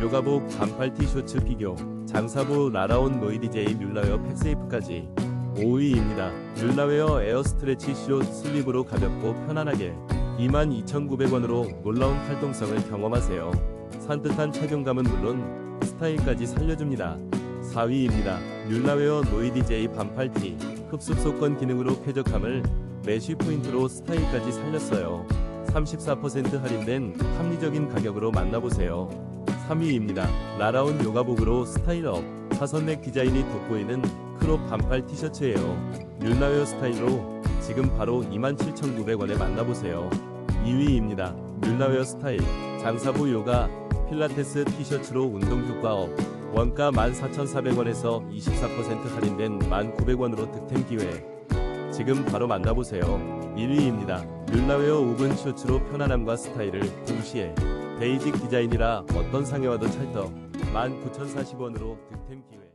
요가복 반팔 티셔츠 비교 장사부 라라온 노이디제이 뮬라웨어 팩세이프까지 5위입니다. 뮬라웨어 에어 스트레치 숏 슬립으로 가볍고 편안하게 22,900원으로 놀라운 활동성을 경험하세요. 산뜻한 착용감은 물론 스타일까지 살려줍니다. 4위입니다. 뮬라웨어 노이디제이 반팔티 흡습 속건 기능으로 쾌적함을 매쉬 포인트로 스타일까지 살렸어요. 34% 할인된 합리적인 가격으로 만나보세요. 3위입니다. 라라온 요가복으로 스타일업 사선넥 디자인이 돋보이는 크롭 반팔 티셔츠예요. 뮬라웨어 스타일로 지금 바로 27,900원에 만나보세요. 2위입니다. 뮬라웨어 스타일 장사부 요가 필라테스 티셔츠로 운동 효과 업 원가 14,400원에서 24% 할인된 1,900원으로 득템 기회 지금 바로 만나보세요. 1위입니다. 뮬라웨어 오븐 셔츠로 편안함과 스타일을 동시에 베이직 디자인이라 어떤 상해와도 찰떡. 19,040원으로 득템 기회